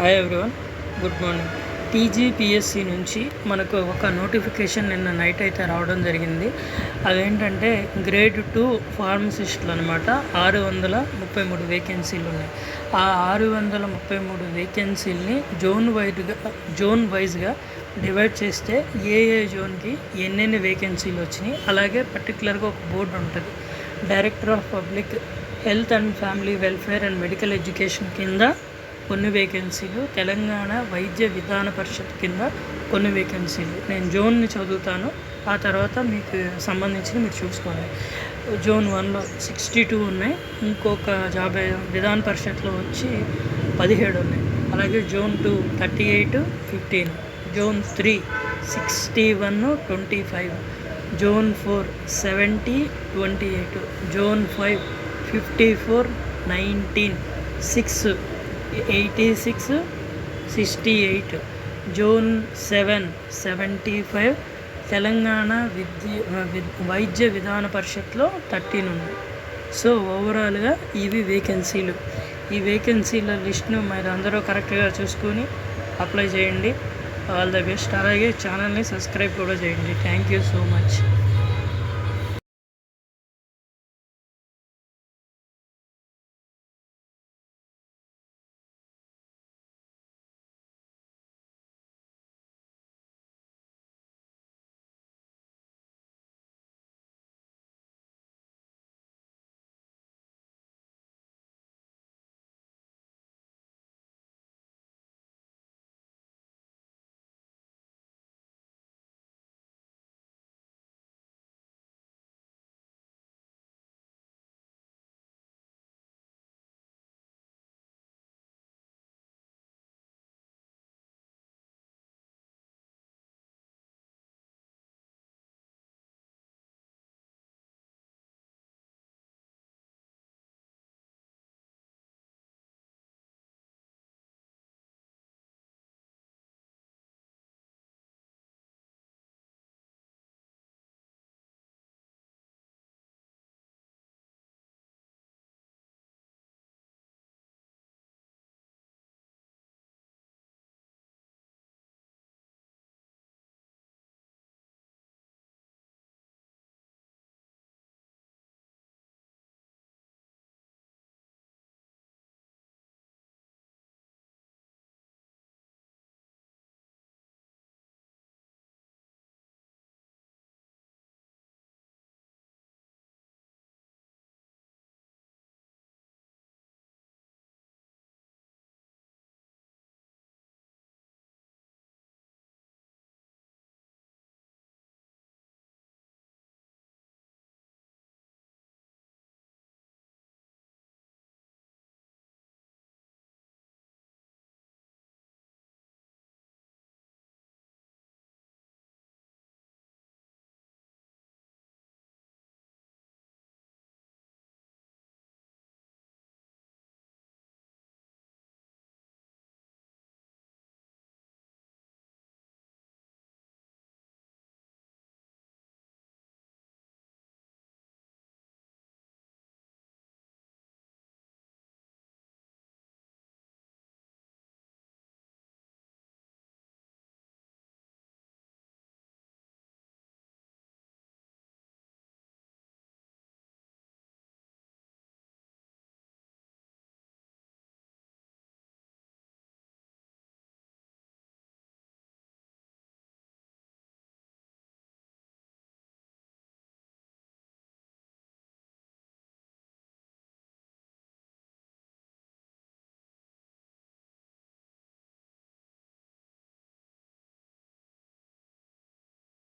Hi everyone good morning TGPSC నుంచి మనకు ఒక నోటిఫికేషన్ నిన్న నైట్ అయితే రావడం జరిగింది. అదేంటంటే గ్రేడ్ టూ ఫార్మసిస్టులు అనమాట ఆరు వందల ముప్పై మూడు వేకెన్సీలు ఉన్నాయి. ఆ ఆరు వందల ముప్పై మూడు వేకెన్సీలని జోన్ వైడ్గా జోన్ వైజ్గా డివైడ్ చేస్తే ఏ ఏ జోన్కి ఎన్నెన్ని వేకెన్సీలు వచ్చినాయి? అలాగే పర్టికులర్గా ఒక బోర్డు ఉంటుంది. Director of public health and family welfare and medical education కింద కొన్ని వేకెన్సీలు తెలంగాణ వైద్య విధాన పరిషత్ కింద కొన్ని వేకెన్సీలు నేను జోన్ని చదువుతాను. ఆ తర్వాత మీకు సంబంధించిన మీరు చూసుకోండి. జోన్ వన్లో సిక్స్టీ టూ ఉన్నాయి. ఇంకొక జాబ్ విధాన పరిషత్లో వచ్చి పదిహేడు ఉన్నాయి. అలాగే zone two thirty eight fifteen zone three sixty one twenty five zone four seventy twenty eight zone five fifty four nineteen six eighty six sixty eight zone seven seventy five Telangana Vidya Vaidya Vidhana పరిషత్లో thirteen ఉంది. So ఓవరాల్గా ఇవి వేకెన్సీలు. ఈ వేకెన్సీల లిస్ట్ను మీరు అందరూ కరెక్ట్గా చూసుకొని apply చేయండి. All the best. అలాగే ఛానల్ని సబ్స్క్రైబ్ కూడా చేయండి. Thank you so much.